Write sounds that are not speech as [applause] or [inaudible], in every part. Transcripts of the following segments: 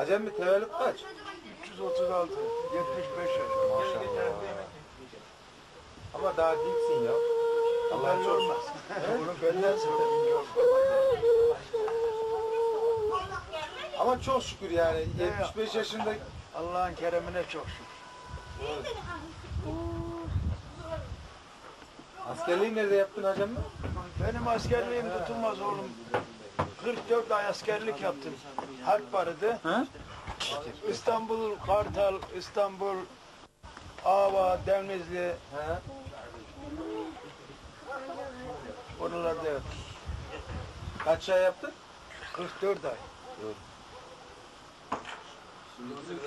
Acemi tevellüt kaç? 336, 75 yaş. Maşallah. Ama daha dinçsin ya. Allah çok olmaz. Bunu benden sonra. Ama çok şükür yani 75 yaşında Allah'ın keremine çok şükür. askerliği nerede yaptın hacem? Benim askerliğim tutulmaz oğlum. 44 ay askerlik yaptım. Harp vardı. İstanbul, Kartal, İstanbul, Ava, Denizli, He. oralarda. Kaç ay yaptın? 44 ay.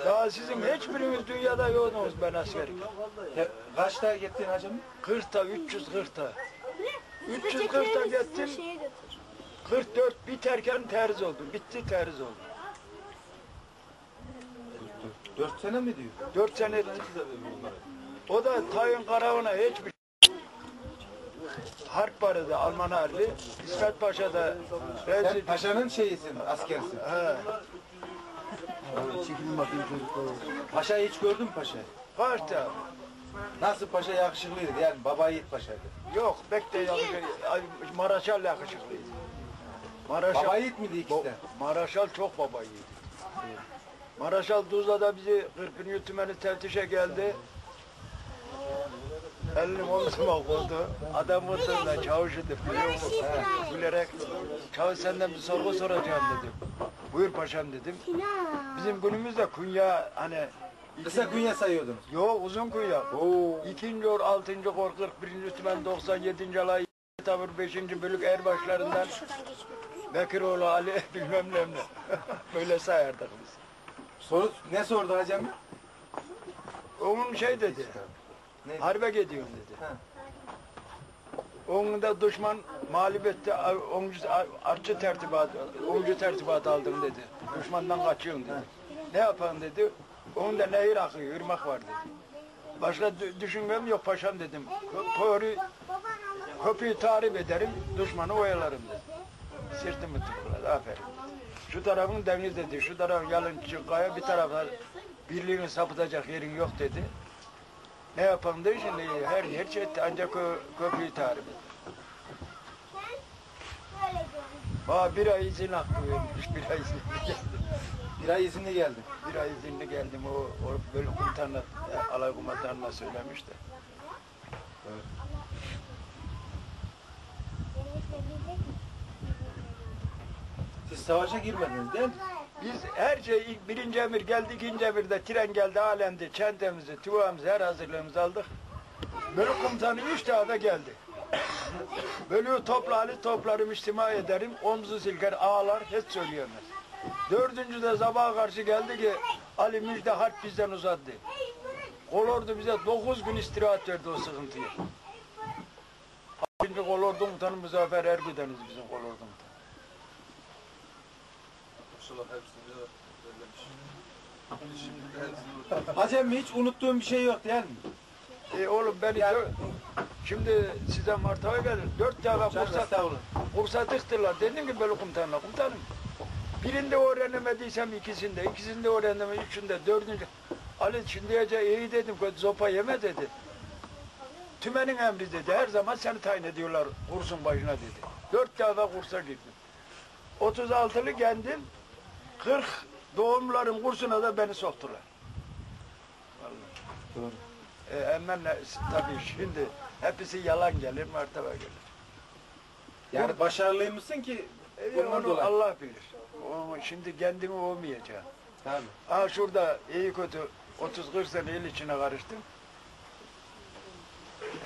Daha sizin hiçbiriniz dünyada yoktunuz ben askerim. Te- kaçta gittin hacem? 40'ta, 340'ta. 340'ta gittim, Şeye götür. 44 biterken terz oldum. Bitti terz oldum. 4 sene mi diyor? 4 sene ettim. O da tayin karavana hiçbir Harp vardı Alman harbi. İsmet Paşa'da Sen rezil. paşanın şeyisin, askersin. He. Paşa hiç gördün mü paşayı? Kaçta? Nasıl paşa yakışıklıydı yani baba yiğit paşaydı. Yok pek de yakışıklı. Maraşal yakışıklıydı. Maraşal, Baba yiğit miydi ikisi de? Maraşal çok babayıydı. Maraşal Tuzla'da bizi 40. tümeni teftişe geldi. Elini omzuma [laughs] koydu. Adam oturdu, çavuş idi. Biliyor musun? He, Gülerek, çavuş senden bir sorgu soracağım dedim. Buyur paşam dedim. Bizim günümüzde kunya hani Kısa künye sayıyordunuz. Yok uzun kunya. Oo. İkinci or, altıncı kor, 41. tümen, 97. alay, tavır, beşinci bölük erbaşlarından Şuradan geç. Bekiroğlu Ali [laughs] bilmem ne. [laughs] Böyle sayardık biz. Soru ne sordu hacem? Onun şey dedi, Ne? harbe gidiyorum dedi. Ha. Onun da düşman mağlup etti, oncu, artçı tertibat, oncu tertibat aldım dedi. Düşmandan kaçıyorum dedi. Ne yapalım dedi. Onun da nehir akıyor, ırmak var dedi. Başka dü- düşünmem yok paşam dedim. Köprü, köprüyü tarif ederim, düşmanı oyalarım dedi. Sırtımı tıkladı, aferin. Şu tarafın deniz dedi, şu taraf yalın kaya, bir tarafta birliğini sapıtacak yerin yok dedi. Ne yapalım dedi şimdi her yer çetti ancak kö, köprüyü tarif etti. Bana bir ay izin hakkı vermiş, bir ay geldim. Bir ay izinli geldi. Bir ay izinli geldim, o, o bölük komutanına, alay komutanına söylemiş de. Siz savaşa girmediniz değil mi? Biz her şey ilk birinci emir geldi, ikinci emirde tren geldi, alemdi, çentemizi, tuvamızı, her hazırlığımızı aldık. Bölük komutanı üç da geldi. Bölüğü topla Ali toplarım, içtima ederim, omzu silker, ağlar, hiç söyleyemez. Dördüncü de sabaha karşı geldi ki Ali müjde harp bizden uzadı. Kolordu bize dokuz gün istirahat verdi o sıkıntıyı. Şimdi kolordu komutanı Muzaffer Ergüdeniz bizim kolordu komutanı. Hacem hiç unuttuğum bir şey yok değil mi? E oğlum beni dö- şimdi size martaba gelir. Dört defa Canım, kursa, estağfurullah. kursa tıktılar. Dedim ki böyle komutanla komutanım. Birinde öğrenemediysem ikisinde, ikisinde öğrenemem, üçünde, dördüncü. Ali şimdi diyece iyi dedim, sopa yeme dedi. Tümenin emri dedi, her zaman seni tayin ediyorlar kursun başına dedi. Dört defa kursa girdim. 36'lı geldim, 40 doğumların kursuna da beni soktular. Doğru. E, hemen e, tabii şimdi hepsi yalan gelir, martaba gelir. Yani başarılıymışsın ki E, onu dolayı. Allah bilir. O, şimdi kendimi olmayacağım. Tabii. Ha şurada iyi kötü 30-40 sene il içine karıştım.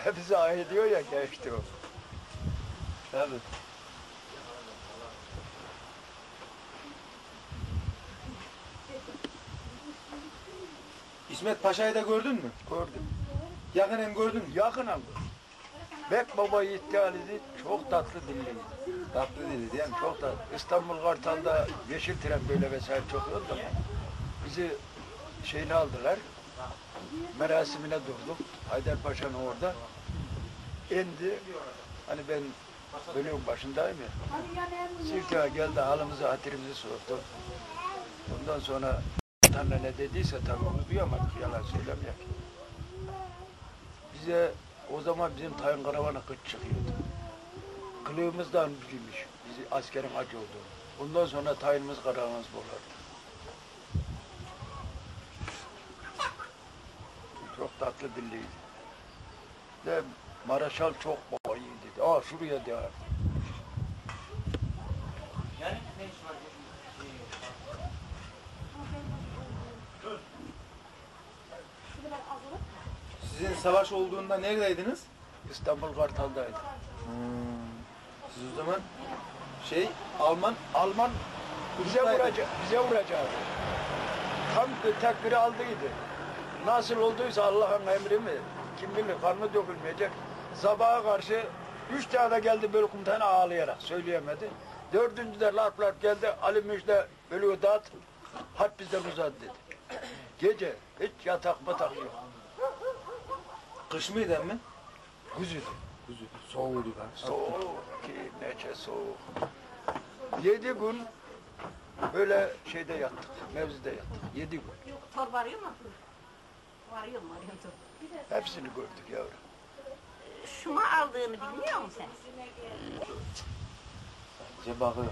Hepsi diyor ya geçti o. Tabii. İsmet Paşa'yı da gördün mü? Gördüm. Yakinen gördün mü? Yakın ama. Bek baba ihtiyarıydı, çok tatlı dilliydi. Tatlı değil mi? Çok tatlı. İstanbul Kartal'da yeşil tren böyle vesaire çok oldu ama bizi şeyini aldılar. Merasimine durduk. Haydarpaşa'nın orada. indi. Hani ben bölüğün başındayım ya. Sirkaya geldi halimizi hatırımızı sordu. Ondan sonra Tanrı ne dediyse tabii onu duyamadık yalan söylemeyek. Bize o zaman bizim tayin karavana kıç çıkıyordu. Kılığımızdan bilmiş bizi askerin acı olduğunu. Ondan sonra tayinimiz karavanımız bolardı. Çok tatlı dilliydi. De Maraşal çok baba iyiydi. Aa şuraya de. Sizin savaş olduğunda neredeydiniz? İstanbul Kartal'daydı. Siz o zaman şey Alman Alman bize vuracak, bize vuracaktı. Tam tekbiri aldıydı. Nasıl olduysa Allah'ın emri mi? Kim bilir kanı dökülmeyecek. Sabaha karşı üç tane geldi bölük komutanı ağlayarak söyleyemedi. Dördüncü de larp larp geldi. Ali Müjde bölüğü dağıt. Harp bizden uzadı dedi. Gece hiç yatak batak yok. Kış mıydı emmi? Güzüdü. Kuzu. Soğuğdu da. Soğuk ki nece soğuk. Yedi gün böyle şeyde yattık, mevzide yattık. Yedi gün. Tor varıyor mu? Varıyor mu? Varıyor. Hepsini gördük yavrum. Şunu aldığını bilmiyor musun sen? Sadece bakıyor.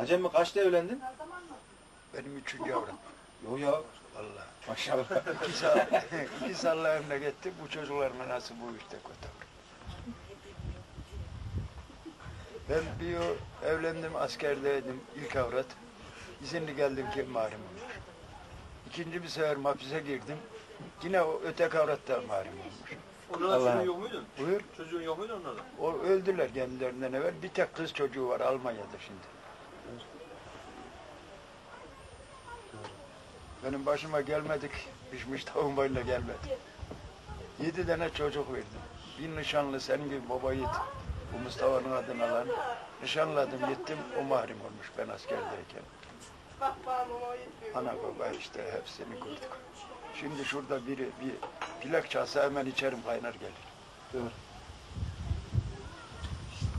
Hacı emmi kaçta evlendin? Benim üçüncü yavrum. Yo ya. Vallahi. Maşallah. [laughs] İki sal, [laughs] iki salla evine gitti. Bu çocuklarla nasıl bu işte kötü. Ben bir evlendim, askerdeydim. ilk avrat. İzinli geldim ki mahrum olmuş. İkinci bir sefer hapise girdim. Yine o öteki avrattan mahrum olmuş. Onlarda Allah. çocuğun yok muydu? Buyur. Çocuğun yok muydu onlarda? O öldüler kendilerinden evvel. Bir tek kız çocuğu var Almanya'da şimdi. Benim başıma gelmedik, pişmiş tavuğun başına gelmedi. Yedi tane çocuk verdim. Bir nişanlı senin gibi baba yiğit. Bu Mustafa'nın adını alan. Nişanladım gittim, o mahrum olmuş ben askerdeyken. Ana baba işte hepsini gördük. Şimdi şurada biri bir plak çalsa hemen içerim kaynar gelir.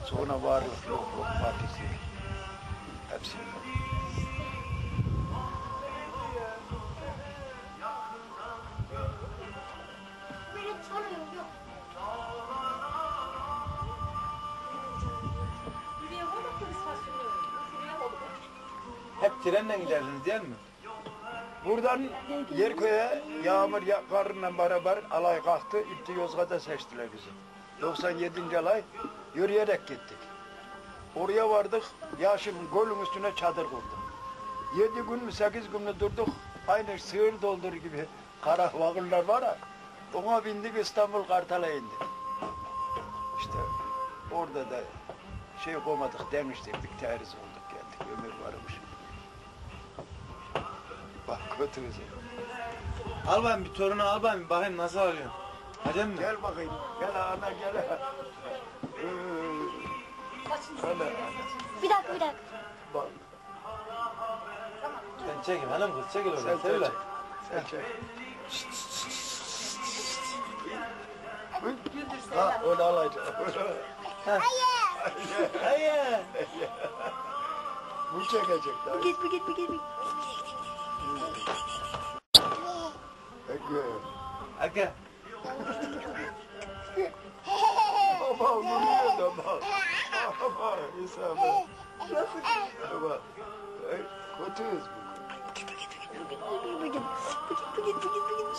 Sonra varlık, yokluk, partisi. Hepsi. Trenle giderdiniz değil mi? Buradan Yerköy'e yağmur ya- karınla beraber alay kalktı. İpti Yozgat'a seçtiler bizi. 97. alay yürüyerek gittik. Oraya vardık. Yaşın golün üstüne çadır kurduk. Yedi gün mü sekiz gün mü durduk. Aynı sığır doldur gibi kara vagınlar var ya. Ona bindik İstanbul Kartal'a indik. İşte orada da şey koymadık demiştirdik. Teriz olduk geldik. Ömür varmış. Bak kötüyüz. Al bakayım bir torunu al bakayım bakayım nasıl alıyorsun? Hacı emmi. Gel bakayım. Gel ana gel. Ee, Öyle. Bir dakika bir dakika. Bak Sen çekil hanım kız çekil sen oradan. çek. Sevle. Sen çek. Ha öyle alacağım. Hayır. Bu çekecek daha. Git bir git bir git bir. E, Kötüyüz bu. Bir git bir git bir git bir git bir git.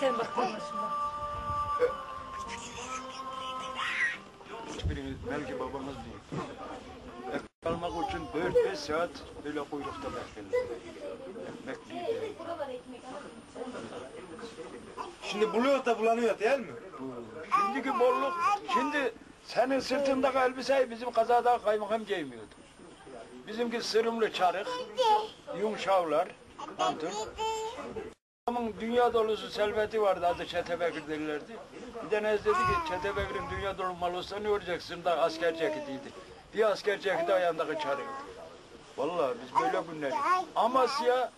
Sen bak bana şuna. Hiçbirimiz belki babamız değil. Almak için 4-5 saat böyle kuyrukta değil. Şimdi buluyor da bulanıyor değil mi? Şimdiki bolluk, şimdi senin sırtındaki elbiseyi bizim kazada kaymakam giymiyordu. Bizimki sırımlı çarık, yumuşavlar, pantır. Adamın dünya dolusu selveti vardı adı Çetebekir derlerdi. Bir de dedi ki Çetebekir'in dünya dolu malı olsa ne olacak? Sırtında asker ceketiydi. Bir asker ceketi ayağındaki çarık. Vallahi biz böyle günler. Amasya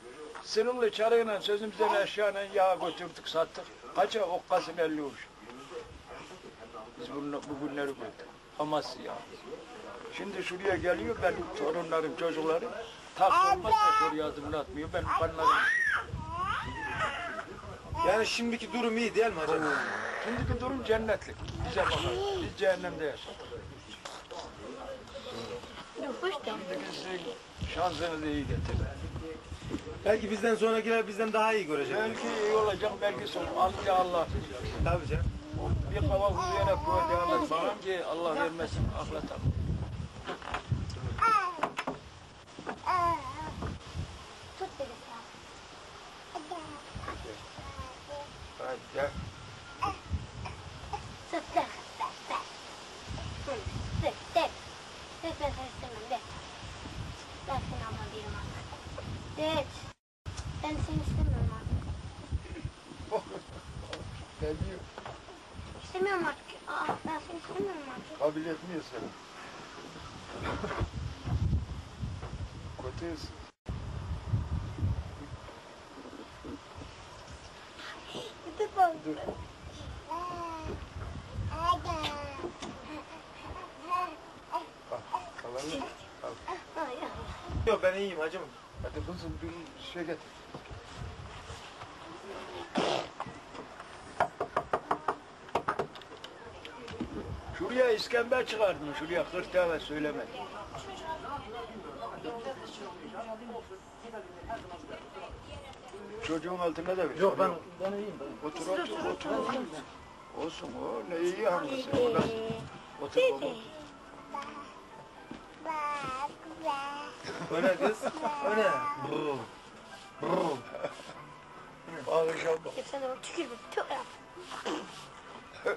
sırımlı çarığıyla sözümüzden eşyanın yağ götürdük sattık. Kaça okkasın 50 kuruş. Biz bunu, bu günleri gördük. Amasya. Şimdi şuraya geliyor benim torunlarım, çocuklarım. Tak olmazsa oraya adımını atmıyor. Ben banlarım. Yani şimdiki durum iyi değil mi hacı? Şimdiki durum cennetlik. Bize bakar. Biz cehennemde yaşadık. Şimdiki sizin şansınızı iyi getirin. Belki bizden sonrakiler bizden daha iyi görecek. Belki iyi olacak, belki son. Allah Allah. Tabii canım. Bir kava kuzuyarak böyle anlat bana ki Allah vermesin ahlatalım. Tut beni sen. Hadi gel. Tut de. De. De. De. De ben seni istemem de. Ben seni alma değilim artık. De. Ben seni istemiyorum artık. Ne diyor? İstemiyorum artık. Aa, ben seni istemiyorum artık. Kabul etmiyor seni. Kötüyüz. Dur. Ay, ay. Yok ben iyiyim hacım. Hadi kızım bir şey getir. Şuraya iskember çıkardım, şuraya 40 tane söylemedim. Çocuğun altında da bir Yok ben ben iyiyim. Otur otur otur. Olsun o ne iyi nasıl? Otur baba. Ne kız? O ne? Brr. Brr. Ağlayacağım bak. Sen de bak tükür Kızlar.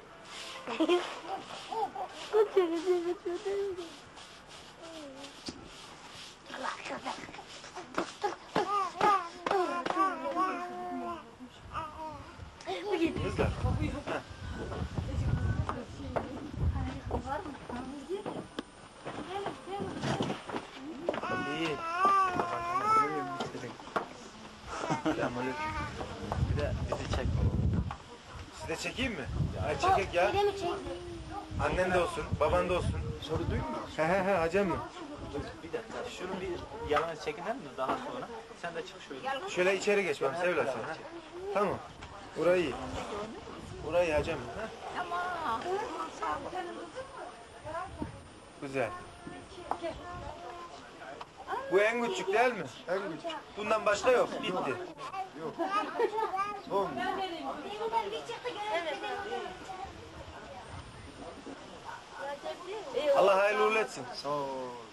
İyi. Selamünaleyküm. Bir de bizi çek. Siz de çekeyim mi? Ay çekek ya. Öyle mi çekti? Annen de olsun, baban da olsun. Soru duymuyor musun? He he he hacem mi? Bir dakika şunu bir yalan çekinelim mi daha sonra? Sen de çık şöyle. Şöyle içeri geç ben Sevil sen. ha. Tamam. Burayı iyi. Burayı hacem. ha? Güzel. Bu en küçük değil mi? En küçük. Bundan başka yok. Bitti. Son. Allah hayırlı etsin. Sağ ol.